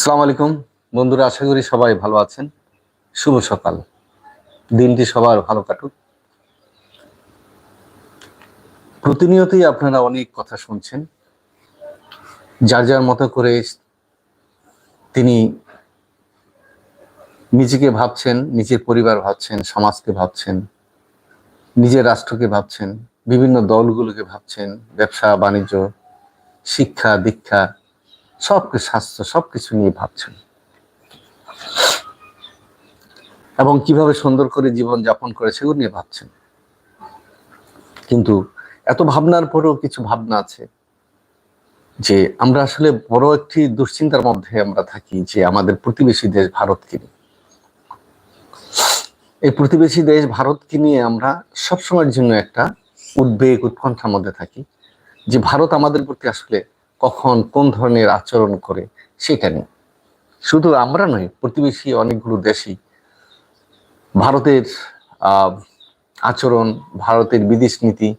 আসসালামু আলাইকুম। বন্ধুরা, আশা করি সবাই ভালো আছেন। শুভ সকাল। দিনটি সবার ভালো কাটুক। প্রতিনিয়তই আপনারা অনেক কথা শুনছেন। যার যার মতো করে তিনি নিজেকে ভাবছেন, নিজের পরিবার ভাবছেন, সমাজকে ভাবছেন, নিজের রাষ্ট্রকে ভাবছেন, বিভিন্ন দলগুলোকে ভাবছেন, ব্যবসা, বাণিজ্য, শিক্ষা, দীক্ষা সব স্বাস্থ্য, সবকিছু নিয়ে ভাবছেন। এবং কীভাবে সুন্দর করে জীবন যাপন করে সেগুলো নিয়ে ভাবছেন। কিন্তু এত ভাবনার পরেও কিছু ভাবনা আছে যে আমরা আসলে বড় একটি দুশ্চিন্তার মধ্যে আমরা থাকি যে আমাদের প্রতিবেশী দেশ ভারতকে নিয়ে। এই প্রতিবেশী দেশ ভারতকে নিয়ে আমরা সবসময়ের জন্য একটা উদ্বেগ, উৎকণ্ঠার মধ্যে থাকি যে ভারত আমাদের প্রতি আসলে কখন কোন ধরনের আচরণ করে সেটা নিয়ে শুধু আমরা নয়, প্রতিবেশী অনেকগুলো দেশই ভারতের আচরণ, ভারতের বিদেশ নীতি,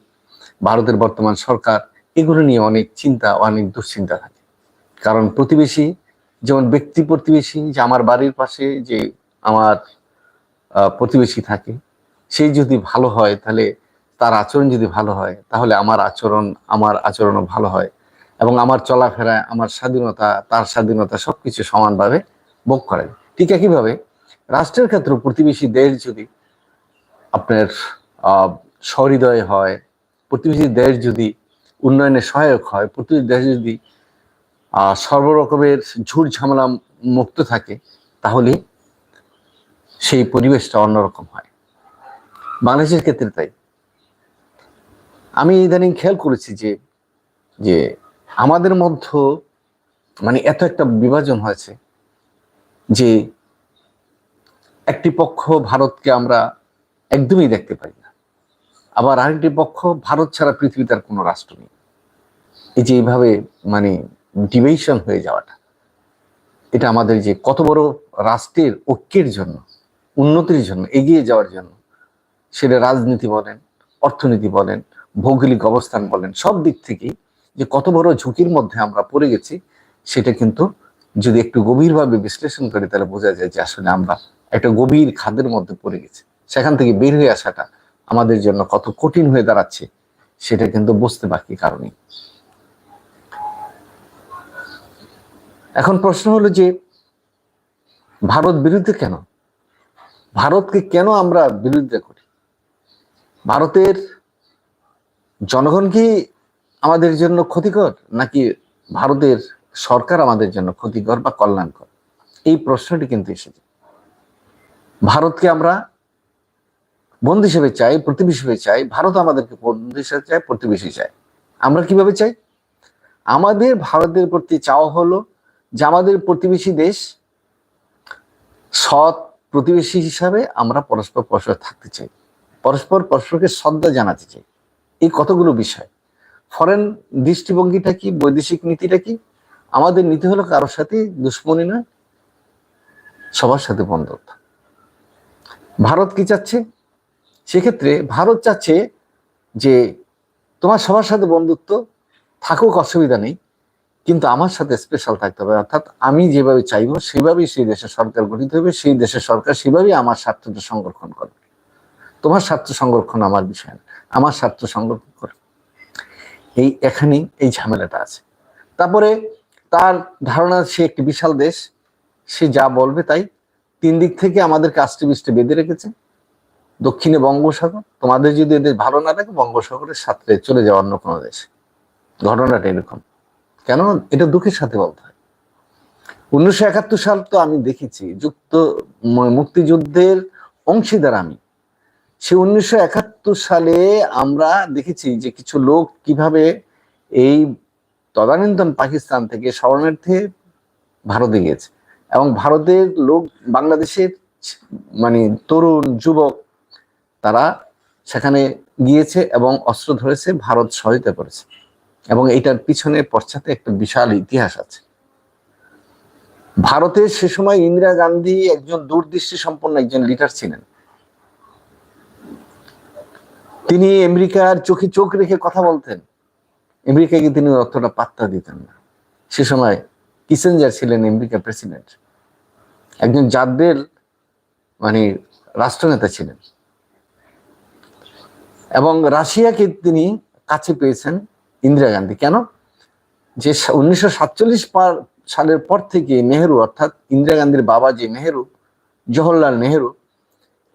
ভারতের বর্তমান সরকার, এগুলো নিয়ে অনেক চিন্তা, অনেক দুশ্চিন্তা থাকে। কারণ প্রতিবেশী, যেমন ব্যক্তি প্রতিবেশী, যে আমার বাড়ির পাশে যে আমার প্রতিবেশী থাকে সেই যদি ভালো হয়, তাহলে তার আচরণ যদি ভালো হয়, তাহলে আমার আচরণ, আমার আচরণও ভালো হয়। এবং আমার চলাফেরা, আমার স্বাধীনতা, তার স্বাধীনতা সবকিছু সমানভাবে ভোগ করে ঠিক একইভাবে রাষ্ট্রের ক্ষেত্রে প্রতিবেশী দেশ যদি আপনার সহৃদয় হয়, প্রতিবেশী দেশ যদি উন্নয়নে সহায়ক হয়, প্রতিবেশী দেশ যদি সর্বরকমের ঝুট ঝামেলা মুক্ত থাকে, তাহলে সেই পরিবেশটা অন্যরকম হয়। বাংলাদেশের ক্ষেত্রে তাই। আমি ইদানিং খেয়াল করেছি যে যে আমাদের মধ্যে মানে এত একটা বিভাজন হয়েছে যে একটি পক্ষ ভারতকে আমরা একদমই দেখতে পাই না। আবার আরেকটি পক্ষ ভারত ছাড়া পৃথিবীতে আর কোনো রাষ্ট্র নেই। এই যে এইভাবে মানে ডিভিশন হয়ে যাওয়াটা, এটা আমাদের যে কত বড় রাষ্ট্রের ঐক্যের জন্য, উন্নতির জন্য, এগিয়ে যাওয়ার জন্য, সেটা রাজনীতি বলেন, অর্থনীতি বলেন, ভৌগোলিক অবস্থান বলেন, সব দিক থেকেই যে কত বড় ঝুঁকির মধ্যে আমরা পড়ে গেছি, সেটা কিন্তু যদি একটু গভীরভাবে বিশ্লেষণ করি তাহলে বোঝা যায় যে আসলে আমরা একটা গভীর খাদের মধ্যে পড়ে গেছি। সেখান থেকে বের হয়ে আসাটা আমাদের জন্য কত কঠিন হয়ে দাঁড়াচ্ছে, সেটা কিন্তু বুঝতে বাকি কারণে এখন প্রশ্ন হলো যে, ভারত বিরুদ্ধে কেন? ভারতকে কেন আমরা বিরুদ্ধে করি? ভারতের জনগণ কি আমাদের জন্য ক্ষতিকর নাকি ভারতের সরকার আমাদের জন্য ক্ষতিকর বা কল্যাণকর? এই প্রশ্নটি কিন্তু এসেছে। ভারতকে আমরা বন্ধু হিসেবে চাই, প্রতিবেশী হিসেবে চাই, ভারত আমাদেরকে বন্ধু হিসেবে চাই, প্রতিবেশী চাই। আমরা কীভাবে চাই? আমাদের ভারতের প্রতি চাওয়া হলো যে আমাদের প্রতিবেশী দেশ সৎ প্রতিবেশী হিসাবে আমরা পরস্পর পরস্পর থাকতে চাই। পরস্পর পরস্পরকে শ্রদ্ধা জানাতে চাই। এই কতগুলো বিষয়? ফরেন দৃষ্টিভঙ্গিটা কি, বৈদেশিক নীতিটা কি? আমাদের নীতি হলো কারোর সাথে দুশ্মনী নয়, সবার সাথে বন্ধুত্ব। ভারত কি চাচ্ছে? সেক্ষেত্রে ভারত চাচ্ছে যে তোমার সবার সাথে বন্ধুত্ব থাকুক, অসুবিধা নেই, কিন্তু আমার সাথে স্পেশাল থাকতে হবে। অর্থাৎ আমি যেভাবে চাইব, সেভাবেই সেই দেশের সরকার গঠিত হবে, সেই দেশের সরকার সেভাবেই আমার স্বার্থটা সংরক্ষণ করবে। তোমার স্বার্থ সংরক্ষণ আমার বিষয় না, আমার স্বার্থ সংরক্ষণ করবে। এই এখানেই এই ঝামেলাটা আছে। তারপরে তার ধারণা সে একটি বিশাল দেশ, সে যা বলবে তাই। তিন দিক থেকে আমাদের কাস্টে বিস্টে বেঁধে রেখেছে। দক্ষিণে বঙ্গোসাগর তোমাদের যদি এদের ভালো না থাকে বঙ্গোসাগরের সাথে চলে যাওয়া অন্য কোনো দেশে। ঘটনাটা এরকম। কেন? এটা দুঃখের সাথে বলতে হয়। উনিশশো একাত্তর সাল তো আমি দেখেছি, যুক্ত, মুক্তিযুদ্ধের অংশীদার আমি। সে উনিশশো একাত্তর সালে আমরা দেখেছি যে কিছু লোক কীভাবে এই তদানীন্তন পাকিস্তান থেকে শরণার্থী ভারতে গিয়েছে। এবং ভারতের লোক, বাংলাদেশের মানে তরুণ, যুবক, তারা সেখানে গিয়েছে এবং অস্ত্র ধরেছে, ভারত সহায়তা করেছে। এবং এইটার পিছনে পশ্চাতে একটা বিশাল ইতিহাস আছে। ভারতের সে সময় ইন্দিরা গান্ধী একজন দূরদৃষ্টি সম্পন্ন একজন লিডার ছিলেন। তিনি আমেরিকার চোখে চোখ রেখে কথা বলতেন। আমেরিকাকে তিনি অতটা পাত্তা দিতেন না। সে সময় কিসেঞ্জার ছিলেন আমেরিকার প্রেসিডেন্ট। একজন জাতদের মানে রাষ্ট্রনেতা ছিলেন। এবং রাশিয়াকে তিনি কাছে পেয়েছেন ইন্দিরা গান্ধী। কেন? যে উনিশশো সাতচল্লিশ সালের পর থেকে নেহেরু, অর্থাৎ ইন্দিরা গান্ধীর বাবা যে নেহেরু, জওহরলাল নেহেরু,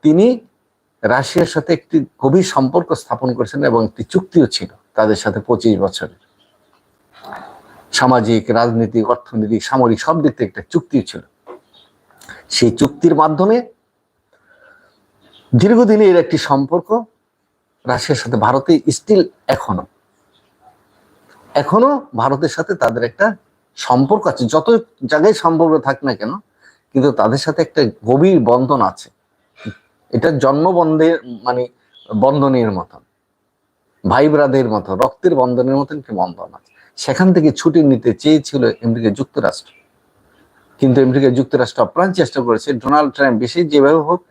তিনি রাশিয়ার সাথে একটি গভীর সম্পর্ক স্থাপন করেছেন এবং একটি চুক্তিও ছিল তাদের সাথে পঁচিশ বছরের। সামাজিক, রাজনৈতিক, অর্থনৈতিক, সামরিক সব দিক থেকে একটা চুক্তি ছিল। সেই চুক্তির মাধ্যমে দীর্ঘদিনের একটি সম্পর্ক রাশিয়ার সাথে ভারতে স্টিল এখনও। এখনও ভারতের সাথে তাদের একটা সম্পর্ক আছে। যত জায়গায় সম্পর্ক থাক না কেন, কিন্তু তাদের সাথে একটা গভীর বন্ধন আছে। এটা জন্মবন্ধের মানে বন্ধনের মতন ভাই ব্রাদের মতো রক্তের বন্ধনের মতন একটি বন্ধন আছে। সেখান থেকে ছুটি নিতে চেয়েছিল আমেরিকা যুক্তরাষ্ট্র। কিন্তু আমেরিকা যুক্তরাষ্ট্র আপ্রাণ চেষ্টা করেছে, ডোনাল্ড ট্রাম্প বেশি যেভাবে হোক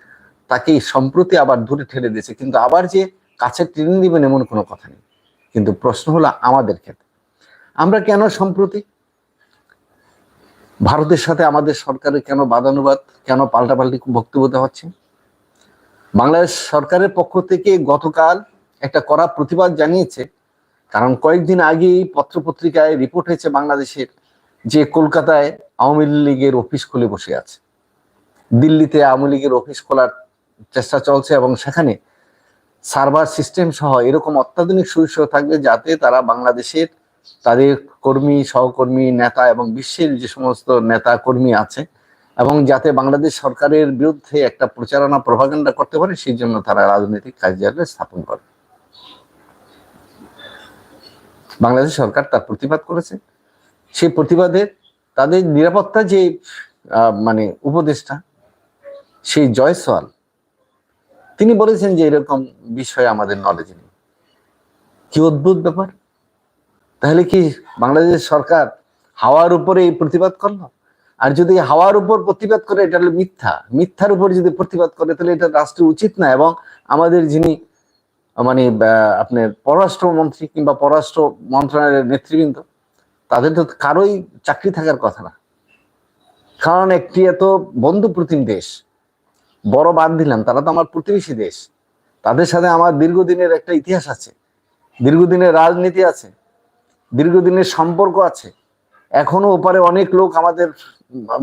তাকে সম্প্রতি আবার দূরে ঠেলে দিয়েছে। কিন্তু আবার যে কাছে টেনে দিবেন এমন কোনো কথা নেই। কিন্তু প্রশ্ন হলো আমাদের ক্ষেত্রে। আমরা কেন সম্প্রতি? ভারতের সাথে আমাদের সরকারের কেন বাদানুবাদ, কেন পাল্টাপাল্টি বক্তব্য দেওয়া হচ্ছে? বাংলাদেশ সরকারের পক্ষ থেকে গতকাল একটা কড়া প্রতিবাদ জানিয়েছে। কারণ কয়েকদিন আগেই পত্রপত্রিকায় রিপোর্ট হয়েছে বাংলাদেশের যে কলকাতায় আওয়ামী লীগের অফিস খুলে বসে আছে। দিল্লিতে আওয়ামী লীগের অফিস খোলার চেষ্টা চলছে এবং সেখানে সার্ভার সিস্টেম সহ এরকম অত্যাধুনিক সুবিধা থাকবে যাতে তারা বাংলাদেশের তাদের কর্মী, সহকর্মী, নেতা এবং বিশ্বের যে সমস্ত নেতা কর্মী আছে এবং যাতে বাংলাদেশ সরকারের বিরুদ্ধে একটা প্রচারণা প্রভাগান্ডা করতে পারে, সেই জন্য তারা রাজনৈতিক কার্যালয় স্থাপন করে। বাংলাদেশ সরকার তার প্রতিবাদ করেছে। সেই প্রতিবাদে তাদের নিরাপত্তা যে মানে উপদেষ্টা, সেই জয়সওয়াল, তিনি বলেছেন যে এরকম বিষয় আমাদের নলেজ নেই। কি অদ্ভুত ব্যাপার। তাহলে কি বাংলাদেশ সরকার হাওয়ার উপরে এই প্রতিবাদ করল? আর যদি হাওয়ার উপর প্রতিবাদ করে, এটা হলো মিথ্যা। মিথ্যার উপর যদি প্রতিবাদ করে, তাহলে এটা রাষ্ট্রের উচিত না এবং আমাদের যিনি মানে আপনার পররাষ্ট্রমন্ত্রী কিংবা পররাষ্ট্র মন্ত্রণালয়ের নেতৃবৃন্দ, তাদের তো কারোই চাকরি থাকার কথা না। কারণ একটি এত বন্ধু প্রতিম দেশ, বড় বাদ দিলাম, তারা তো আমার প্রতিবেশী দেশ। তাদের সাথে আমার দীর্ঘদিনের একটা ইতিহাস আছে, দীর্ঘদিনের রাজনীতি আছে, দীর্ঘদিনের সম্পর্ক আছে। এখনও ওপারে অনেক লোক আমাদের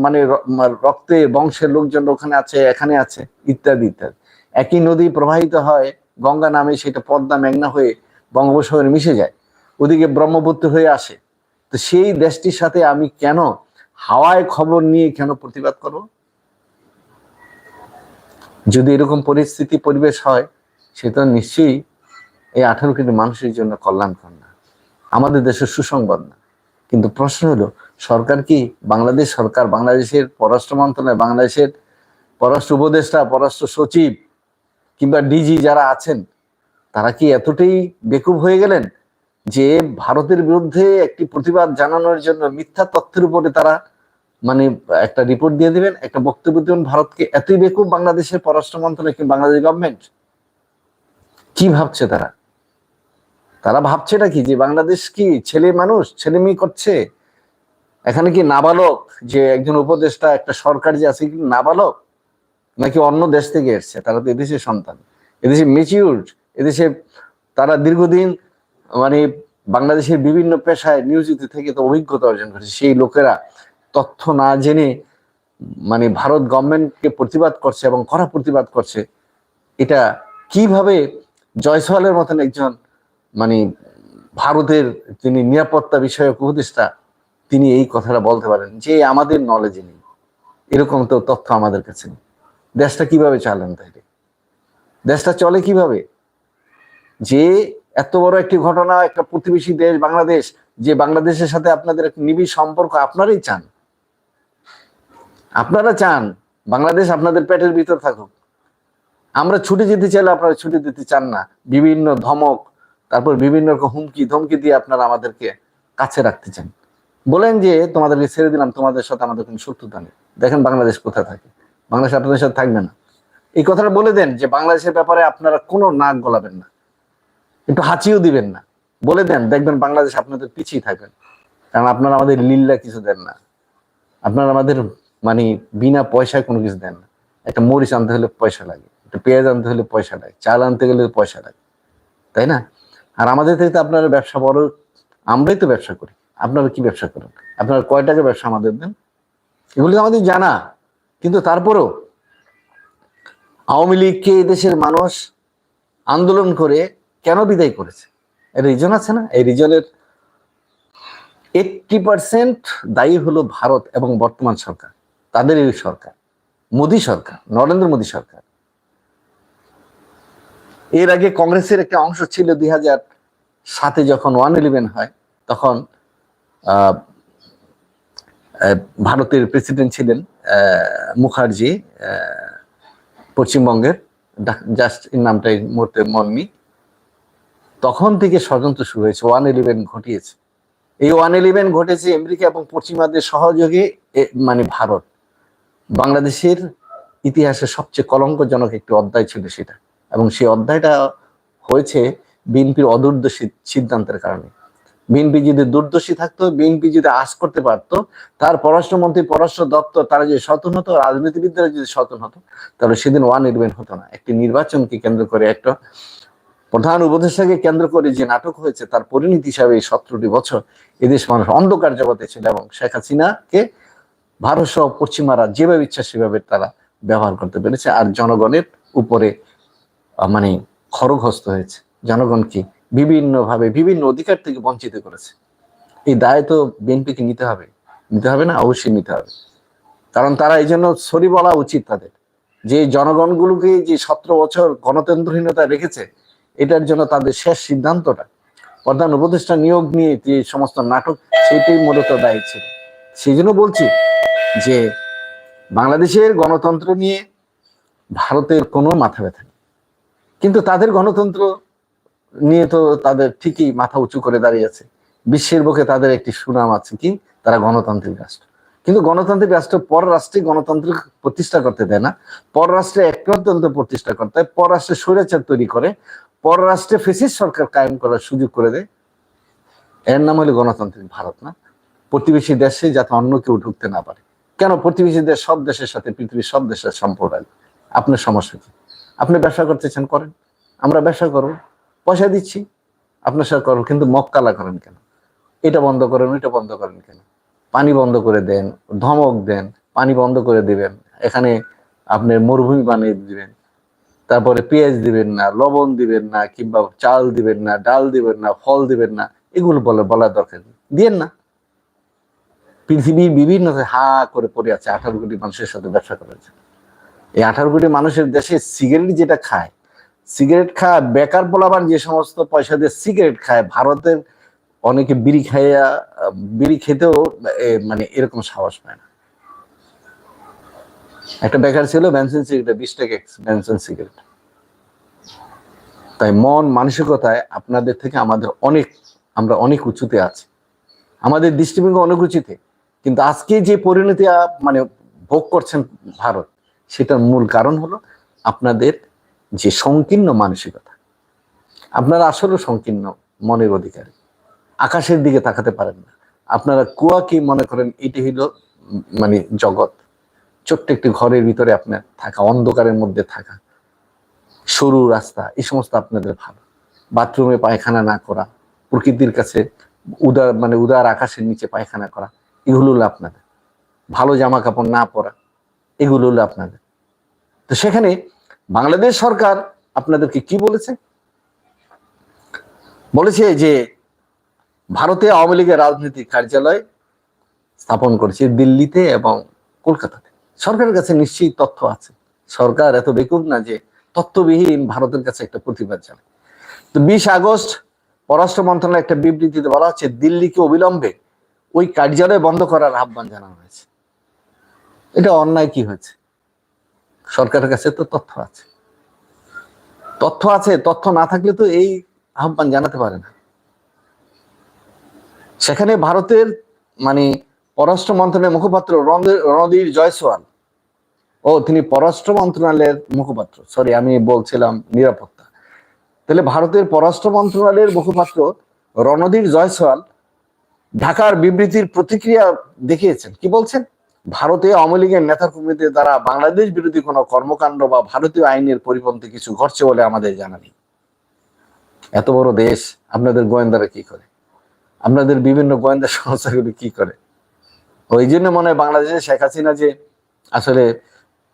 মানে রক্তে বংশের লোকজন ওখানে আছে, এখানে আছে, ইত্যাদি ইত্যাদি। একই নদী প্রবাহিত হয়, গঙ্গা নামে সেটা পদ্মা, মেঘনা হয়ে বঙ্গোপসাগরে মিশে যায়, ওদিকে ব্রহ্মপুত্র হয়ে আসে। তো সেই দেশটির সাথে আমি কেন হাওয়ায় খবর নিয়ে কেন প্রতিবাদ করব? যদি এরকম পরিস্থিতি, পরিবেশ হয়, সেটা নিশ্চয়ই এই আঠারো কোটি মানুষের জন্য কল্যাণকর না। আমাদের দেশের সুসংবাদ না। কিন্তু প্রশ্ন হলো, সরকার কি বাংলাদেশ সরকার, বাংলাদেশের পররাষ্ট্র মন্ত্রণালয়, বাংলাদেশের পররাষ্ট্র উপদেষ্টা, পররাষ্ট্র সচিব কিংবা ডিজি যারা আছেন, তারা কি এতটাই বেকুব হয়ে গেলেন যে ভারতের বিরুদ্ধে একটি প্রতিবাদ জানানোর জন্য মিথ্যা তথ্যের উপরে তারা মানে একটা রিপোর্ট দিয়ে দিবেন, একটা বক্তব্য দিবেন, ভারতকে এতই বেকুব বাংলাদেশের পররাষ্ট্র মন্ত্রণালয় কিংবা বাংলাদেশ গভর্নমেন্ট কি ভাবছে তারা? তারা ভাবছে নাকি যে বাংলাদেশ কি ছেলে মানুষ, ছেলে মেয়ে করছে? এখানে কি নাবালক, যে একজন উপদেষ্টা, একটা সরকার যে আছে কি নাবালক? নাকি অন্য দেশ থেকে এসছে? তারা তো এদেশের সন্তান। এদেশে মেচিউর এদেশে তারা দীর্ঘদিন মানে বাংলাদেশের বিভিন্ন পেশায় নিয়োজিত থেকে তো অভিজ্ঞতা অর্জন করেছে। সেই লোকেরা তথ্য না জেনে মানে ভারত গভর্নমেন্টকে প্রতিবাদ করছে এবং কড়া প্রতিবাদ করছে। এটা কীভাবে জয়সওয়ালের মতন একজন মানে ভারতের তিনি নিরাপত্তা বিষয়ক উপদেষ্টা, তিনি এই কথাটা বলতে পারেন যে আমাদের নলেজে নেই। এরকম তো তথ্য আমাদের কাছে নেই। দেশটা কীভাবে চালেন তাইলে? দেশটা চলে কীভাবে? যে এত বড় একটি ঘটনা, একটা প্রতিবেশী দেশ বাংলাদেশ, যে বাংলাদেশের সাথে আপনাদের এক নিবিড় সম্পর্ক আপনারাই চান। আপনারা চান বাংলাদেশ আপনাদের পেটের ভিতর থাকুক। আমরা ছুটি যেতে চাইলে আপনারা ছুটি দিতে চান না। বিভিন্ন ধমক তারপর বিভিন্ন রকম হুমকি, ধমকি দিয়ে আপনারা আমাদেরকে কাছে রাখতে চান। বলেন যে তোমাদেরকে ছেড়ে দিলাম, তোমাদের সাথে আমাদের কোনো শত্রুতা নেই। দেখেন বাংলাদেশ কোথায় থাকে। বাংলাদেশ আপনাদের সাথে থাকবে না। এই কথাটা বলে দেন যে, বাংলাদেশের ব্যাপারে আপনারা কোনো নাক গলাবেন না। একটু হাঁচিও দিবেন না। বলে দেন, দেখবেন বাংলাদেশ আপনাদের পিছিয়ে থাকবেন কারণ আপনারা আমাদের লিল্লা কিছু দেন না। আপনারা আমাদের মানে বিনা পয়সায় কোনো কিছু দেন না। একটা মরিচ আনতে হলে পয়সা লাগে, একটা পেঁয়াজ আনতে হলে পয়সা লাগে, চাল আনতে গেলে পয়সা লাগে। তাই না? আর আমাদের থেকে তো আপনারা ব্যবসা বড়, আমরাই তো ব্যবসা করি। আপনারা কি ব্যবসা করেন? আপনারা কয় টাকা ব্যবসা আমাদের দেন? এগুলি আমাদের জানা। কিন্তু তারপরেও আওয়ামী লীগকে দেশের মানুষ আন্দোলন করে কেন বিদায় করেছে? এর রিজন আছে না? এই রিজনের এইটটি পার্সেন্ট দায়ী হলো ভারত এবং বর্তমান সরকার। তাদের এই সরকার। মোদী সরকার, নরেন্দ্র মোদী সরকার। এর আগে কংগ্রেসের একটা অংশ ছিল দুই হাজার সাতে যখন ওয়ান ইলেভেন হয়, তখন ভারতের প্রেসিডেন্ট ছিলেন মুখার্জি পশ্চিমবঙ্গের জাস্ট এর নামটা এই মুহূর্তে মননি তখন থেকে ষড়যন্ত্র শুরু হয়েছে, ওয়ান ইলেভেন ঘটিয়েছে। এই ওয়ান ইলেভেন ঘটেছে আমেরিকা এবং পশ্চিমাদের সহযোগে মানে ভারত। বাংলাদেশের ইতিহাসে সবচেয়ে কলঙ্কজনক একটি অধ্যায় ছিল সেটা। এবং সেই অধ্যায়টা হয়েছে বিএনপির অদূরদর্শী সিদ্ধান্তের কারণে। বিএনপি যদি দুর্দর্শী থাকতো, বিএনপি যদি আশ করতে পারতো, তার পররাষ্ট্রমন্ত্রী, পররাষ্ট্র দপ্তর, তারা যদি সচেতন হতো, রাজনীতিবিদরা যদি সচেতন হতো, তাহলে সেদিন ওয়ান ইলেভেন হতো না। একটি নির্বাচনকে কেন্দ্র করে একটা প্রধান উপদেষ্টাকে কেন্দ্র করে যে নাটক হয়েছে, তার পরিণতি হিসাবে এই সতেরোটি বছর এদেশ মানুষ অন্ধকার জগতে ছিল এবং শেখ হাসিনাকে ভারত সহ পশ্চিমারা যেভাবে ইচ্ছা সেভাবে তারা ব্যবহার করতে পেরেছে। আর জনগণের উপরে মানে খড়গহস্ত হয়েছে। জনগণকে বিভিন্নভাবে, বিভিন্ন অধিকার থেকে বঞ্চিত করেছে। এই দায় তো বিএনপিকে নিতে হবে। নিতে হবে না, অবশ্যই নিতে হবে। কারণ তারা এই জন্য সরি বলা উচিত তাদের। যে জনগণগুলোকে যে সতেরো বছর গণতন্ত্রহীনতা রেখেছে, এটার জন্য তাদের শেষ সিদ্ধান্তটা। প্রধান উপদেষ্টা নিয়োগ নিয়ে যে সমস্ত নাটক, সেটাই মূলত দায়ী ছিল। সেই জন্য বলছি যে বাংলাদেশের গণতন্ত্র নিয়ে ভারতের কোনো মাথা ব্যথা নেই। কিন্তু তাদের গণতন্ত্র নিয়ে তো তাদের ঠিকই মাথা উঁচু করে দাঁড়িয়ে আছে। বিশ্বের বুকে তাদের একটি সুনাম আছে কি? তারা গণতান্ত্রিক রাষ্ট্র। কিন্তু গণতান্ত্রিক রাষ্ট্র পররাষ্ট্রে গণতন্ত্র প্রতিষ্ঠা করতে দেয় না। পররাষ্ট্রে একতন্ত্র প্রতিষ্ঠা করতে হয় পররাষ্ট্রে স্বৈরাচার তৈরি করে। পররাষ্ট্রে ফেসিস সরকার কায়েম করার সুযোগ করে দেয়। এর নাম হলো গণতান্ত্রিক ভারত না। প্রতিবেশী দেশে যাতে অন্য কেউ ঢুকতে না পারে। কেন প্রতিবেশী দেশ সব দেশের সাথে, পৃথিবীর সব দেশের সম্পর্ক আপনার সমস্যা কি? আপনি ব্যবসা করতে চান করেন। আমরা ব্যবসা করব, পয়সা দিচ্ছি, আপনার সাথে করব, কিন্তু মক্কালা করেন কেন? এটা বন্ধ করেন, ওইটা বন্ধ করেন কেন? পানি বন্ধ করে দেন, ধমক দেন, পানি বন্ধ করে দিবেন। এখানে আপনার মরুভূমি বানিয়ে দিবেন, তারপরে পেঁয়াজ দিবেন না, লবণ দিবেন না, কিংবা চাল দিবেন না, ডাল দিবেন না, ফল দিবেন না, এগুলো বলে, বলার দরকার দিয়েন না। পৃথিবীর বিভিন্ন হা করে পড়ে আছে, আঠারো কোটি মানুষের সাথে ব্যবসা করেছে এই আঠারো কোটি মানুষের দেশে সিগারেট যেটা খায়, সিগারেট খায়, বেকার বলাবার যে সমস্ত পয়সা দিয়ে সিগারেট খায়, ভারতের অনেকে বিড়ি খাইয়া বিড়ি খেতেও মানে এরকম সাহস পায় না। একটা বেকার ছিল বেনসিন সিগারেট, বিশ টাকা সিগারেট। তাই মন মানসিকতায় আপনাদের থেকে আমাদের অনেক, আমরা অনেক উঁচুতে আছি। আমাদের দৃষ্টিভঙ্গি অনেক উঁচুতে। কিন্তু আজকে যে পরিণতি মানে ভোগ করছেন ভারত সেটার মূল কারণ হলো আপনাদের যে সংকীর্ণ মানসিকতা। আপনারা আসলে সংকীর্ণ মনের অধিকারী। আকাশের দিকে তাকাতে পারেন না। আপনারা কুয়া কি মনে করেন এটি উম, মানে জগৎ। ছোট্ট একটি ঘরের ভিতরে আপনার থাকা অন্ধকারের মধ্যে থাকা। সরু রাস্তা এই সমস্ত আপনাদের ভালো। বাথরুমে পায়খানা না করা প্রকৃতির কাছে উদার মানে উদার আকাশের নিচে পায়খানা করা এগুলো হলো আপনাদের। ভালো জামা কাপড় না পরা এগুলো হলো আপনাদের। তো সেখানে বাংলাদেশ সরকার আপনাদেরকে কি বলেছে? বলেছে যে ভারতে আওয়ামী লীগের রাজনৈতিক কার্যালয় স্থাপন করেছে দিল্লিতে এবং কলকাতাতে। সরকারের কাছে নিশ্চয়ই তথ্য আছে। সরকার এত বেকুব না যে তথ্যবিহীন ভারতের কাছে একটা প্রতিবাদ জানায়। তো বিশ আগস্ট পররাষ্ট্র মন্ত্রণালয় একটা বিবৃতিতে বলা হচ্ছে, দিল্লিকে অবিলম্বে ওই কার্যালয় বন্ধ করার আহ্বান জানানো হয়েছে। এটা অন্যায় কি হয়েছে? সরকারের কাছে তো তথ্য আছে। তথ্য আছে, তথ্য না থাকলে তো এই আহ্বান জানাতে পারে না। সেখানে ভারতের মানে পররাষ্ট্র মন্ত্রণালয়ের মুখপাত্র রণধীর জয়সওয়াল ও তিনি পররাষ্ট্র মন্ত্রণালয়ের মুখপাত্র। সরি আমি বলছিলাম নিরাপত্তা। তাহলে ভারতের পররাষ্ট্র মন্ত্রণালয়ের মুখপাত্র রণধীর জয়সওয়াল ঢাকার বিবৃতির প্রতিক্রিয়া দেখিয়েছেন। কি বলছেন? ভারতে আওয়ামী লীগের নেতা কর্মীদের দ্বারা বাংলাদেশ বিরোধী কোনো কর্মকাণ্ড বা ভারতীয় আইনের পরিপন্থী কিছু ঘটছে বলে আমাদের জানা নেই। এত বড় দেশ আপনাদের গোয়েন্দারা কি করে? আপনাদের বিভিন্ন গোয়েন্দা সংস্থাগুলি কি করে? ওই জন্য মনে হয় বাংলাদেশে শেখ হাসিনা যে আসলে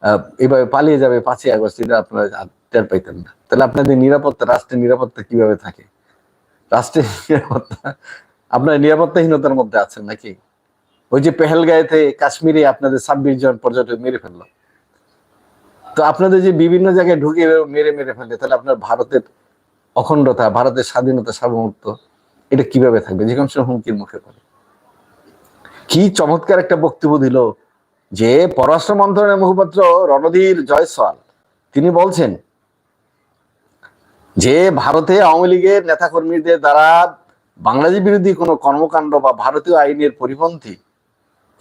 আহ, এইভাবে পালিয়ে যাবে পাঁচই আগস্ট এটা আপনারা টের পাইতেন না। তাহলে আপনাদের নিরাপত্তা রাষ্ট্রের নিরাপত্তা কীভাবে থাকে? রাষ্ট্রের নিরাপত্তা আপনার নিরাপত্তাহীনতার মধ্যে আছেন নাকি? ওই যে পেহেলগাঁয়েতে কাশ্মীরে আপনাদের ছাব্বিশ জন পর্যটক মেরে ফেলল। তো আপনাদের যে বিভিন্ন জায়গায় ঢুকে মেরে মেরে ফেলে তাহলে আপনার ভারতের অখণ্ডতা, ভারতের স্বাধীনতা সার্বভৌমত্ব, এটা কীভাবে থাকবে? যে কোনো হুমকির মুখে পড়ে। কি চমৎকার একটা বক্তব্য দিল যে পররাষ্ট্র মন্ত্রণালয়ের মুখপাত্র রণধীর জয়সওয়াল। তিনি বলছেন যে ভারতে আওয়ামী লীগের নেতাকর্মীদের দ্বারা বাংলাদেশ বিরোধী কোনো কর্মকাণ্ড বা ভারতীয় আইনের পরিপন্থী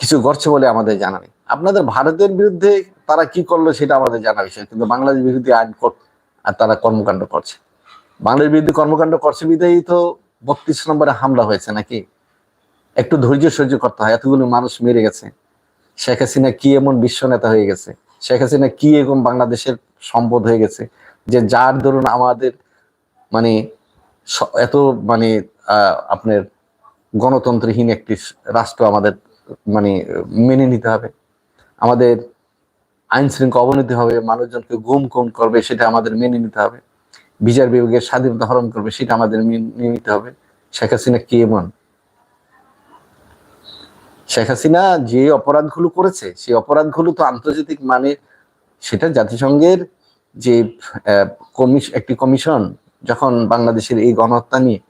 কিছু ঘটছে বলে আমাদের জানা নেই। আপনাদের ভারতের বিরুদ্ধে তারা কি করল সেটা আমাদের জানা বিষয়, কিন্তু বাংলাদেশ বিরুদ্ধে আইন আর তারা কর্মকাণ্ড করছে। বাংলাদেশ বিরুদ্ধে কর্মকাণ্ড করছে বিদায়ী তো বত্রিশ নম্বরে হামলা হয়েছে নাকি? একটু ধৈর্য সহ্য করতে হয়, এতগুলো মানুষ মেরে গেছে। শেখ হাসিনা কি এমন বিশ্ব নেতা হয়ে গেছে? শেখ হাসিনা কি এরকম বাংলাদেশের সম্পদ হয়ে গেছে যে যার ধরুন আমাদের মানে এত মানে আপনার গণতন্ত্রহীন একটি রাষ্ট্র আমাদের মানে মেনে নিতে হবে। আমাদের আইন শৃঙ্খলা অবনতি হবে, মানুষজনকে গুম খুন করবে, সেটা আমাদের মেনে নিতে হবে। বিচার বিভাগের স্বাধীনতা হরণ করবে, সেটা আমাদের মেনে নিতে হবে। শেখ হাসিনা কি এমন? শেখ হাসিনা যে অপরাধগুলো করেছে, সেই অপরাধগুলো তো আন্তর্জাতিক মানে সেটা জাতিসংঘের যে একটি কমিশন, যখন বাংলাদেশের এই গণহত্যা নিয়ে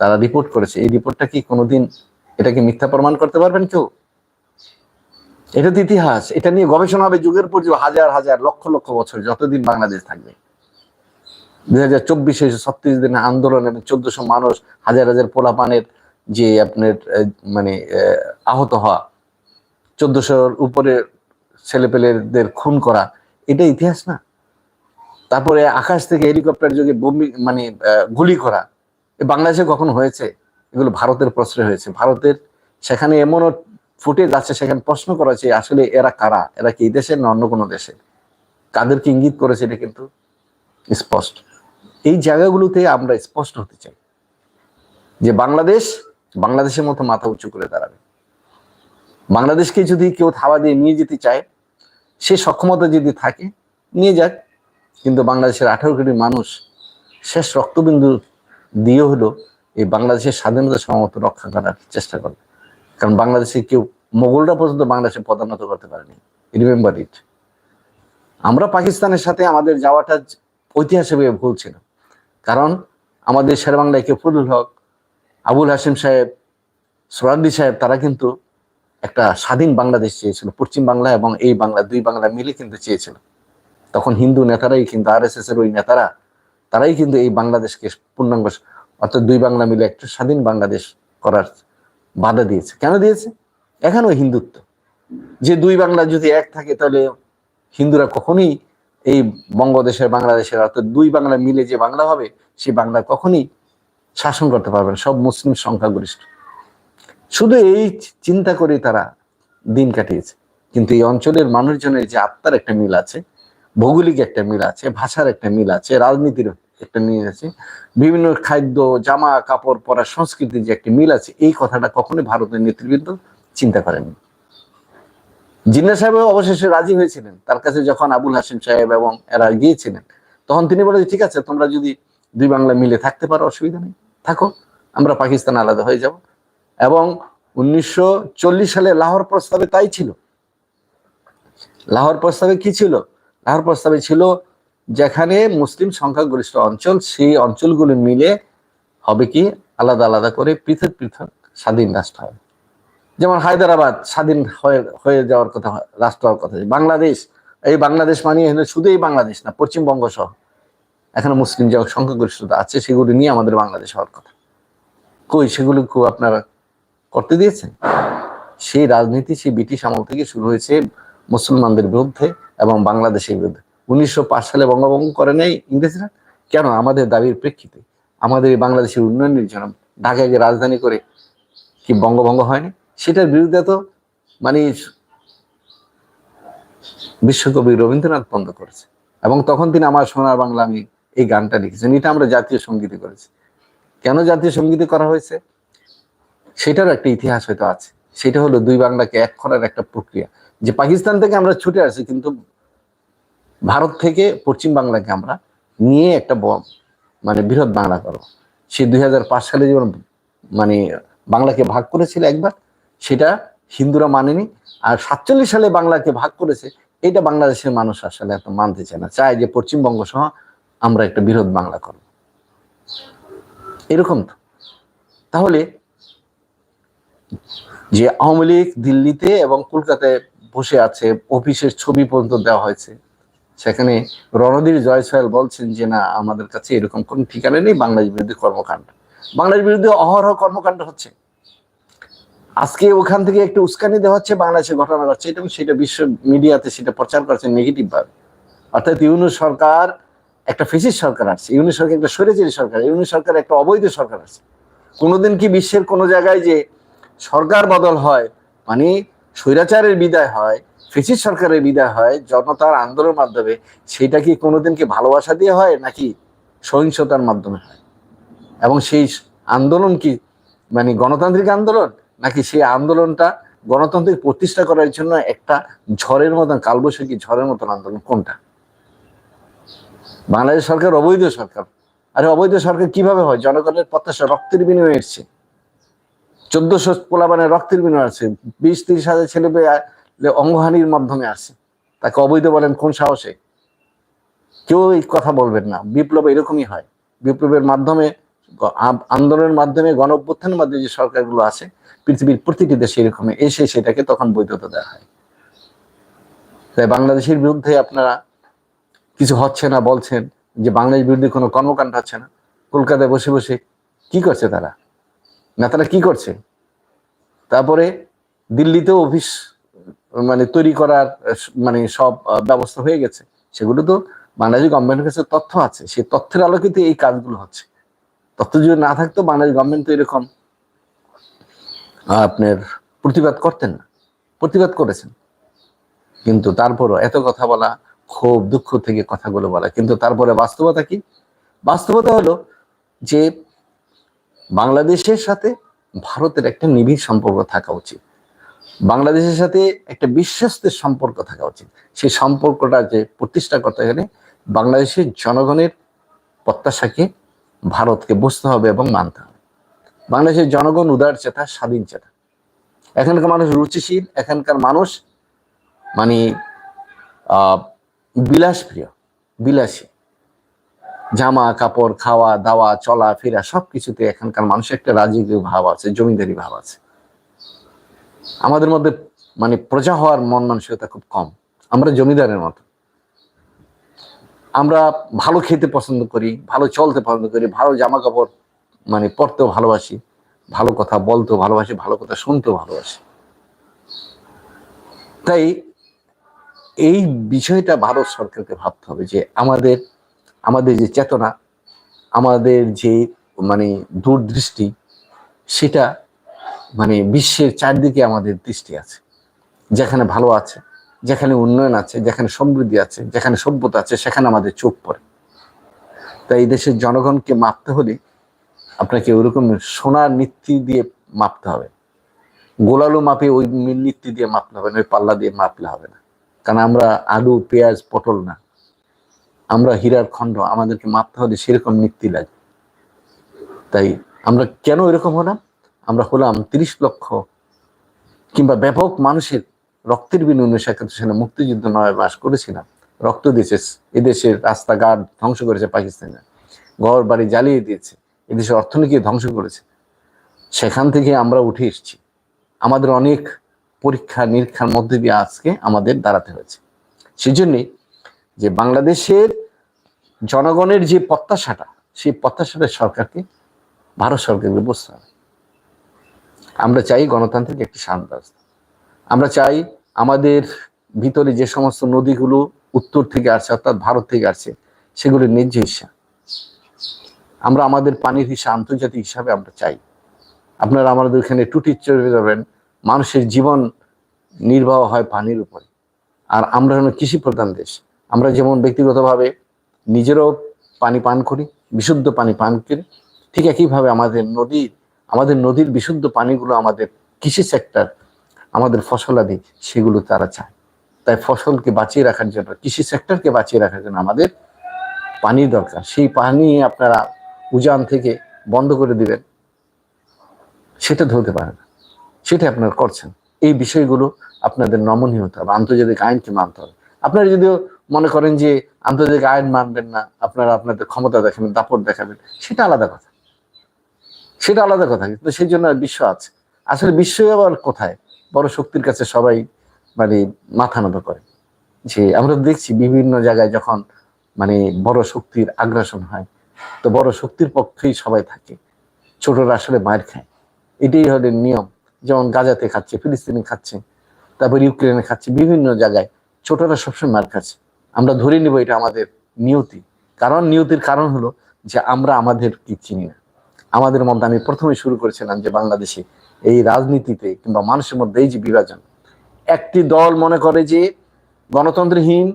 তারা রিপোর্ট করেছে, এই রিপোর্টটা কি কোনোদিন এটাকে মিথ্যা প্রমাণ করতে পারবেন কেউ? এটা তো ইতিহাস। এটা নিয়ে গবেষণা হবে যুগের পর যুগ, হাজার হাজার, লক্ষ লক্ষ বছর, যতদিন বাংলাদেশ থাকবে। দুই হাজার চব্বিশে ছত্রিশ দিনের আন্দোলন চোদ্দশো মানুষ, হাজার হাজার পোলাপানের যে আপনার মানে আহত হওয়া, চোদ্দশোর উপরে ছেলেপেলেদের খুন করা, এটা ইতিহাস না? তারপরে আকাশ থেকে হেলিকপ্টার যোগে বমি মানে গুলি করা বাংলাদেশে কখন হয়েছে? এগুলো ভারতের প্রশ্রয় হয়েছে। ভারতের সেখানে এমনও ফুটেজ আছে, সেখানে প্রশ্ন করা হয়েছে, আসলে এরা কারা? এরা কি দেশের না অন্য কোনো দেশের? কাদেরকে ইঙ্গিত করেছে এটা কিন্তু স্পষ্ট। এই জায়গাগুলোতে আমরা স্পষ্ট হতে চাই যে বাংলাদেশ বাংলাদেশের মতো মাথা উঁচু করে দাঁড়াবে। বাংলাদেশকে যদি কেউ থাবা দিয়ে নিয়ে যেতে চায়, সে সক্ষমতা যদি থাকে, নিয়ে যাক। কিন্তু বাংলাদেশের আঠারো কোটি মানুষ শেষ রক্তবিন্দু দিয়ে হলো এই বাংলাদেশের স্বাধীনতা সমমত রক্ষা করার চেষ্টা করবে। কারণ বাংলাদেশে কেউ মোগলরা পর্যন্ত বাংলাদেশে পদানত করতে পারেনি। রিমেম্বার ইট আমরা পাকিস্তানের সাথে আমাদের যাওয়াটা ঐতিহাসিকভাবে ভুল ছিল। কারণ আমাদের শেরবাংলায় কে ফজলুল হক, আবুল হাসিম সাহেব সোরাদ্দি সাহেব, তারা কিন্তু একটা স্বাধীন বাংলাদেশ চেয়েছিল, পশ্চিম বাংলা এবং এই বাংলা, দুই বাংলা মিলে কিন্তু চেয়েছিল। তখন হিন্দু নেতারাই কিন্তু আর এস এর ওই নেতারা, তারাই কিন্তু এই বাংলাদেশকে পূর্ণাঙ্গ অর্থাৎ দুই বাংলা মিলে একটা স্বাধীন বাংলাদেশ করার বাধা দিয়েছে। কেন দিয়েছে? এখানেও হিন্দুত্ব। যে দুই বাংলা যদি এক থাকে, তাহলে হিন্দুরা কখনই এই বঙ্গদেশের, বাংলাদেশের, অর্থাৎ দুই বাংলা মিলে যে বাংলা হবে, সেই বাংলা কখনই শাসন করতে পারবে না। সব মুসলিম সংখ্যাগরিষ্ঠ। শুধু এই চিন্তা করে তারা দিন কাটিয়েছে। কিন্তু এই অঞ্চলের মানুষজনের যে আত্মার একটা মিল আছে, ভৌগোলিক একটা মিল আছে, ভাষার একটা মিল আছে, রাজনীতির একটা মিল আছে বিভিন্ন খাদ্য, জামা কাপড় পরা সংস্কৃতির যে একটা মিল আছে, এই কথাটা কখনোই ভারতের নেতৃবৃন্দ চিন্তা করেনি জিন্না সাহেব অবশেষে রাজি হয়েছিলেন। তার কাছে যখন আবুল হাসিম সাহেব এবং এরা গিয়েছিলেন, তখন তিনি বলে ঠিক আছে, তোমরা যদি দুই বাংলা মিলে থাকতে পারো, অসুবিধা নেই। থাকো, আমরা পাকিস্তান আলাদা হয়ে যাব। এবং উনিশশো চল্লিশ সালে লাহোর প্রস্তাবে তাই ছিল। লাহোর প্রস্তাবে কি ছিল? লাহোর প্রস্তাবে ছিল যেখানে মুসলিম সংখ্যাগরিষ্ঠ অঞ্চল, সেই অঞ্চলগুলো মিলে হবে কি? আলাদা আলাদা করে পৃথক পৃথক স্বাধীন রাষ্ট্র হবে। যেমন হায়দ্রাবাদ স্বাধীন হয়ে হয়ে যাওয়ার কথা, রাষ্ট্র হওয়ার কথা। বাংলাদেশ, এই বাংলাদেশ মানিয়ে হলো শুধু এই বাংলাদেশ না, পশ্চিমবঙ্গ সহ। এখানে মুসলিম যে সংখ্যাগরিষ্ঠতা আছে, সেগুলি নিয়ে আমাদের বাংলাদেশ হওয়ার কথা। কই, সেগুলো খুব আপনারা করতে দিয়েছেন? সেই রাজনীতি, সেই ব্রিটিশ আমল থেকে শুরু হয়েছে মুসলমানদের বিরুদ্ধে এবং বাংলাদেশের বিরুদ্ধে। উনিশশো পাঁচ সালে বঙ্গভঙ্গ করে নেই ইংরেজরা? কেন? আমাদের দাবির প্রেক্ষিতে। আমাদের এই বাংলাদেশের উন্নয়নের জন্য ঢাকায় যে রাজধানী করে কি বঙ্গভঙ্গ হয়নি? সেটার বিরুদ্ধে তো মানে বিশ্বকবি রবীন্দ্রনাথ বন্ধ করেছে। এবং তখন তিনি আমার সোনার বাংলা আমি এই গানটা লিখেছেন। এটা আমরা জাতীয় সঙ্গীতে করেছি। কেন জাতীয় সঙ্গীতে করা হয়েছে? সেটারও একটা ইতিহাস হয়তো আছে। সেটা হলো দুই বাংলাকে এক করার একটা প্রক্রিয়া। যে পাকিস্তান থেকে আমরা ছুটে আসি, কিন্তু ভারত থেকে পশ্চিম বাংলাকে আমরা নিয়ে একটা মানে বৃহৎ বাংলা করো সে দুই হাজার পাঁচ সালে যেমন মানে বাংলাকে ভাগ করেছিল একবার, সেটা হিন্দুরা মানেনি। আর সাতচল্লিশ সালে বাংলাকে ভাগ করেছে, এটা বাংলাদেশের মানুষ আসলে এত মানতে চায় না। চায় যে পশ্চিমবঙ্গ সহ আমরা একটা বৃহৎ বাংলা করব। এরকম তো। তাহলে যে আওয়ামী লীগ দিল্লিতে এবং কলকাতায় বসে আছে, অফিসের ছবি পর্যন্ত দেওয়া হয়েছে সেখানে রণধীর জয়সওয়াল বলছেন যে, না, আমাদের কাছে এরকম কোন ঠিকানা নেই বাংলাদেশ বিরোধী কর্মকাণ্ড। বাংলাদেশ বিরুদ্ধে অহরহ কর্মকাণ্ড হচ্ছে। আজকে ওখান থেকে একটু উস্কানি দেওয়া হচ্ছে, বাংলাদেশে ঘটনা ঘটছে। এবং সেটা বিশ্ব মিডিয়াতে সেটা প্রচার করছে নেগেটিভ ভাবে। অর্থাৎ ইউনুস সরকার একটা ফেসিস সরকার আছে, ইউনুস সরকার একটা স্বৈরাচারী সরকার, ইউনুস সরকার একটা অবৈধ সরকার আছে। কোনোদিন কি বিশ্বের কোনো জায়গায় যে সরকার বদল হয় মানে স্বৈরাচারের বিদায় হয় ফেসিস সরকারের বিদায় হয়, জনতার আন্দোলনের মাধ্যমে, সেটা কি কোনোদিন কি ভালোবাসা দিয়ে হয় নাকি সহিংসতার মাধ্যমে হয়? এবং সেই আন্দোলন কি মানে গণতান্ত্রিক আন্দোলন নাকি সেই আন্দোলনটা গণতান্ত্রিক প্রতিষ্ঠা করার জন্য একটা ঝড়ের মতন, কালবৈশাখী ঝড়ের মতন আন্দোলন কোনটা? বাংলাদেশ সরকার অবৈধ সরকার। আরে অবৈধ সরকার কীভাবে হয়? জনগণের প্রত্যাশা, রক্তের বিনিময়ে এসছে। চোদ্দশো পোলাবানের রক্তের বিনিময় আছে বিশ, তিরিশ হাজার ছেলে পেয়ে অঙ্গহানির মাধ্যমে আসছে তাকে অবৈধ বলেন, কোন সাহসে? কেউ এই কথা বলবেন না। বিপ্লব এরকমই হয়। বিপ্লবের মাধ্যমে আন্দোলনের মাধ্যমে গণ অভ্যুত্থানের মাধ্যমে যে সরকারগুলো আছে, পৃথিবীর প্রতিটি দেশে এরকম এসে সেটাকে তখন বৈধতা দেওয়া হয়। তাই বাংলাদেশের বিরুদ্ধে আপনারা কিছু হচ্ছে না, বলছেন যে বাংলাদেশ বিরুদ্ধে কোনো কর্মকাণ্ড হচ্ছে না। কলকাতায় বসে বসে কি করছে তারা? না তারা কি করছে? তারপরে দিল্লিতেও অফিস মানে তৈরি করার মানে সব ব্যবস্থা হয়ে গেছে। সেগুলো তো বাংলাদেশ গভর্নমেন্টের কাছে তথ্য আছে। সেই তথ্যের আলোকিতে এই কাজগুলো হচ্ছে। তথ্য যদি না থাকতো বাংলাদেশ গভর্নমেন্ট তো এরকম আপনার প্রতিবাদ করতেন না। প্রতিবাদ করেছেন। কিন্তু তারপরও এত কথা বলা ক্ষোভ দুঃখ থেকে কথাগুলো বলা। কিন্তু তারপরে বাস্তবতা কি? বাস্তবতা হলো যে বাংলাদেশের সাথে ভারতের একটা নিবিড় সম্পর্ক থাকা উচিত। বাংলাদেশের সাথে একটা বিশ্বস্তের সম্পর্ক থাকা উচিত। সেই সম্পর্কটা যে প্রতিষ্ঠা করতে গেলে বাংলাদেশের জনগণের প্রত্যাশাকে ভারতকে বুঝতে হবে এবং মানতে হবে। বাংলাদেশের জনগণ উদার চেতা, স্বাধীন চেতা। এখানকার মানুষ রুচিশীল, এখানকার মানুষ মানে বিলাসপ্রিয়, বিলাসী। জামা, কাপড়, খাওয়া, দাওয়া চলা ফেরা সবকিছুতে এখানকার মানুষের একটা রাজকীয় ভাব আছে, জমিদারি ভাব আছে। আমাদের মধ্যে মানে প্রজা হওয়ার মন মানসিকতা খুব কম। আমরা জমিদারের মতো। আমরা ভালো খেতে পছন্দ করি, ভালো চলতে পছন্দ করি, ভালো জামা কাপড় মানে পরতেও ভালোবাসি, ভালো কথা বলতেও ভালোবাসি, ভালো কথা শুনতেও ভালোবাসি। তাই এই বিষয়টা ভারত সরকারকে ভাবতে হবে যে আমাদের আমাদের যে চেতনা, আমাদের যে মানে দূরদৃষ্টি, সেটা মানে বিশ্বের চারদিকে আমাদের দৃষ্টি আছে। যেখানে ভালো আছে, যেখানে উন্নয়ন আছে, যেখানে সমৃদ্ধি আছে, যেখানে সভ্যতা আছে, সেখানে আমাদের চোখ পড়ে। তাই এই দেশের জনগণকে মাপতে হলে আপনাকে ওইরকম সোনার নীতি দিয়ে মাপতে হবে। গোলালু মাপে ওই নীতি দিয়ে মাপতে হবে না, ওই পাল্লা দিয়ে মাপলে হবে না। কারণ আমরা আলু, পেঁয়াজ, পটল না। আমরা হীরার খণ্ড, আমাদেরকে মাপতে হলে সেরকম নীতি লাগে। তাই আমরা কেন এরকম হলাম? আমরা হলাম তিরিশ লক্ষ কিংবা ব্যাপক মানুষের রক্তের বিনিময়ে উনিশশো সালে মুক্তিযুদ্ধ নয় মাস করেছিলাম। রক্ত দিয়েছে এদেশের রাস্তাঘাট ধ্বংস করেছে পাকিস্তানে ঘর বাড়ি জ্বালিয়ে দিয়েছে, এদেশের অর্থনীতি ধ্বংস করেছে। সেখান থেকে আমরা উঠে এসেছি। আমাদের অনেক পরীক্ষা নিরীক্ষার মধ্যে দিয়ে আজকে আমাদের দাঁড়াতে হয়েছে। সেই জন্যে যে বাংলাদেশের জনগণের যে প্রত্যাশাটা, সেই প্রত্যাশাটা সরকারকে, ভারত সরকারকে বুঝতে হবে। আমরা চাই গণতান্ত্রিক একটি শান্ত ব্যবস্থা। আমরা চাই আমাদের ভিতরে যে সমস্ত নদীগুলো উত্তর থেকে আসছে, অর্থাৎ ভারত থেকে আসছে, সেগুলির ন্যায্য হিসা আমরা আমাদের পানির হিসা আন্তর্জাতিক হিসাবে আমরা চাই। আপনারা আমাদের এখানে টুটি চলে যাবেন, মানুষের জীবন নির্বাহ হয় পানির উপরে। আর আমরা হলো কৃষি প্রধান দেশ। আমরা যেমন ব্যক্তিগতভাবে নিজেরও পানি পান করি, বিশুদ্ধ পানি পান করি, ঠিক একইভাবে আমাদের নদীর আমাদের নদীর বিশুদ্ধ পানিগুলো আমাদের কৃষি সেক্টর আমাদের ফসলাদি সেগুলো তারা চায়। তাই ফসলকে বাঁচিয়ে রাখার জন্য, কৃষি সেক্টরকে বাঁচিয়ে রাখার জন্য আমাদের পানির দরকার। সেই পানি আপনারা উজান থেকে বন্ধ করে দিবেন, সেটা ধরতে পারে না। সেটা আপনারা করছেন। এই বিষয়গুলো আপনাদের নমনীয় হতে হবে, আন্তর্জাতিক আইনকে মানতে হবে। আপনারা যদিও মনে করেন যে আন্তর্জাতিক আইন মানবেন না, আপনারা আপনাদের ক্ষমতা দেখাবেন, দাপট দেখাবেন, সেটা আলাদা কথা। সেটা আলাদা কথা, কিন্তু সেই জন্য বিশ্ব আছে। আসলে বিশ্ব আবার কোথায়? বড় শক্তির কাছে সবাই মানে মাথা নত করে। যে আমরা দেখছি বিভিন্ন জায়গায় যখন মানে বড় শক্তির আগ্রাসন হয়, তো বড় শক্তির পক্ষেই সবাই থাকে। ছোটরা আসলে মায়ের খায়। এটাই হলো নিয়ম। যেমন গাজাতে খাচ্ছে, ফিলিস্তিনে খাচ্ছে, তারপর ইউক্রেনে খাচ্ছে, বিভিন্ন জায়গায় ছোটরা সবসময় মার খাচ্ছে। আমরা ধরে নিব এটা আমাদের নিয়তি। কারণ নিয়তির কারণ হলো যে আমরা আমাদের কি চিনি না। আমাদের মধ্যে আমি প্রথমে শুরু করেছিলাম যে বাংলাদেশে এই রাজনীতিতে কিংবা মানুষের মধ্যে এই যে বিভাজন, একটি দল মনে করে যে গণতন্ত্রহীন,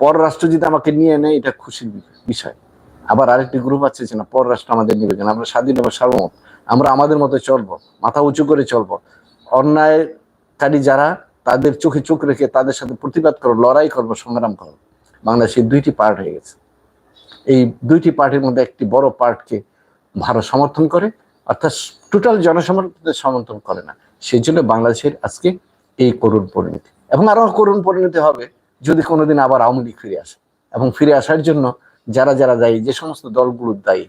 পররাষ্ট্র যদি আমাকে নিয়ে নেয়, এটা খুশির বিষয়। আবার আরেকটি গ্রুপ আছে যে না, পররাষ্ট্র আমাদের নিবে কেন? আমরা স্বাধীন এবং সার্বমত আমরা আমাদের মতো চলবো, মাথা উঁচু করে চলবো। অন্যায়কারী যারা, তাদের চোখে চোখ রেখে তাদের সাথে প্রতিবাদ করো, লড়াই করব, সংগ্রাম করব বাংলাদেশের দুইটি পার্ট হয়ে গেছে। এই দুইটি পার্টির মধ্যে একটি বড় পার্টকে ভারত সমর্থন করে, অর্থাৎ টোটাল জনসমর্থন সমর্থন করে না। সেই জন্য বাংলাদেশের আজকে এই করুণ পরিণতি। এবং আরও করুণ পরিণতি হবে যদি কোনোদিন আবার আওয়ামী লীগ ফিরে আসে। এবং ফিরে আসার জন্য যারা যারা দায়ী, যে সমস্ত দলগুলোর দায়ী,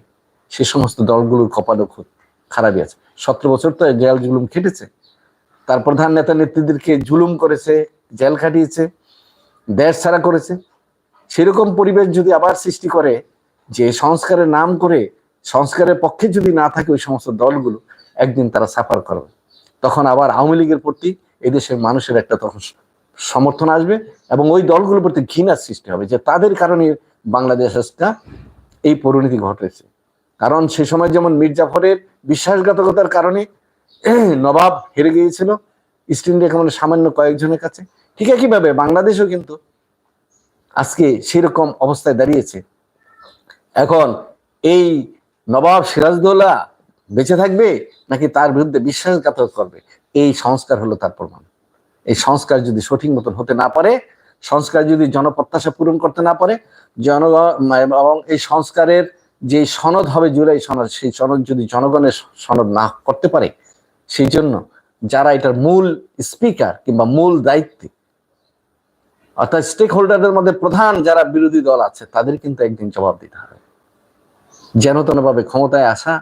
সে সমস্ত দলগুলোর কপালও খুব খারাপই আছে। সতেরো বছর তো জেল জুলুম খেটেছে। তার প্রধান নেতা নেত্রীদেরকে জুলুম করেছে, জেল খাটিয়েছে, দেশ ছাড়া করেছে। সেরকম পরিবেশ যদি আবার সৃষ্টি করে, যে সংস্কারের নাম করে সংস্কারের পক্ষে যদি না থাকে ওই সমস্ত দলগুলো, একদিন তারা সাফার করবে। তখন আবার আওয়ামী লীগের প্রতি এদেশের মানুষের একটা তখন সমর্থন আসবে এবং ওই দলগুলোর প্রতি ঘৃণার সৃষ্টি হবে যে তাদের কারণে বাংলাদেশ এই পরিণতি ঘটেছে। কারণ সে সময় যেমন মির্জাফরের বিশ্বাসঘাতকতার কারণে নবাব হেরে গিয়েছিল, ইস্ট ইন্ডিয়া কেমন সামান্য কয়েকজনের কাছে। ঠিক একইভাবে বাংলাদেশও কিন্তু আজকে সেরকম অবস্থায় দাঁড়িয়েছে। এখন এই নবাব সিরাজদৌল্লা বেঁচে থাকবে নাকি তার বিরুদ্ধে বিশ্বাসঘাতক করবে? এই সংস্কার হলো তার প্রমাণ। এই সংস্কার যদি সঠিক মতন হতে না পারে, সংস্কার যদি জনপ্রত্যাশা পূরণ করতে না পারে জনগণ এবং এই সংস্কারের যে সনদ হবে জুলাই সনদ, সেই সনদ যদি জনগণের সনদ না করতে পারে, সেই জন্য যারা এটার মূল স্পিকার কিংবা মূল দায়িত্বে, অর্থাৎ স্টেক হোল্ডারদের মধ্যে প্রধান যারা বিরোধী দল আছে, তাদের কিন্তু একদিন জবাব দিতে হবে। যেন তেনভাবে ক্ষমতায় আসা,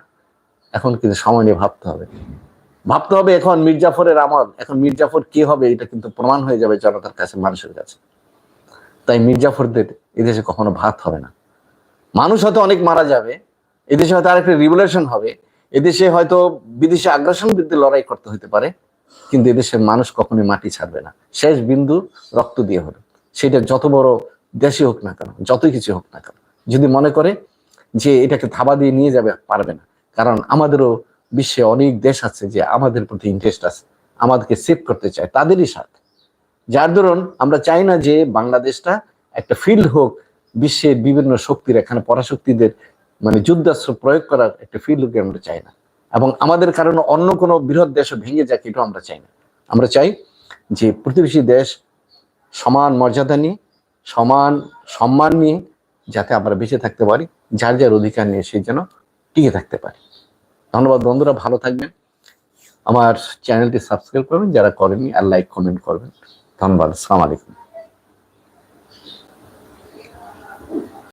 এখন কিন্তু সময় নিয়ে ভাবতে হবে। ভাবতে হবে এখন মির্জাফরের আমল, এখন মির্জাফর কি হবে এটা কিন্তু প্রমাণ হয়ে যাবে জনতার কাছে, মানুষের কাছে। তাই মির্জাফরদের এদেশে কখনো ভাত হবে না। মানুষ হয়তো অনেক মারা যাবে, এদেশে হয়তো আরেকটা রিভলিউশন হবে, এদেশে হয়তো বিদেশে আগ্রাসন বিরুদ্ধে লড়াই করতে হতে পারে, কিন্তু এদেশের মানুষ কখনোই মাটি ছাড়বে না। শেষ বিন্দু রক্ত দিয়ে হলো। সেটা যত বড় দেশই হোক না কেন, যতই কিছু হোক না কেন। যদি মনে করে যে এটাকে থাবা দিয়ে নিয়ে যাবে, পারবে না। কারণ আমাদেরও বিশ্বে অনেক দেশ আছে যে আমাদের প্রতি ইন্টারেস্ট আছে, আমাদেরকে সেভ করতে চায়, তাদেরই সাথে যার দরুন আমরা চাই না যে বাংলাদেশটা একটা ফিল্ড হোক, বিশ্বের বিভিন্ন শক্তির এখানে পরাশক্তিদের মানে যুদ্ধাস্ত্র প্রয়োগ করার একটা ফিল্ড হোক আমরা চাই না। এবং আমাদের কারণে অন্য কোনো বৃহৎ দেশও ভেঙে যাক এটাও আমরা চাই না। আমরা চাই যে প্রতিবেশী দেশ সমান মর্যাদা নিয়ে, সমান সম্মান নিয়ে যাতে আমরা বেঁচে থাকতে পারি। যার যার অধিকার নিয়ে সে যেন টিকে থাকতে পারে। ধন্যবাদ বন্ধুরা, ভালো থাকবেন। আমার চ্যানেলটি সাবস্ক্রাইব করবেন, যারা করেননি আর লাইক, কমেন্ট করবেন। ধন্যবাদ, আসসালামু আলাইকুম।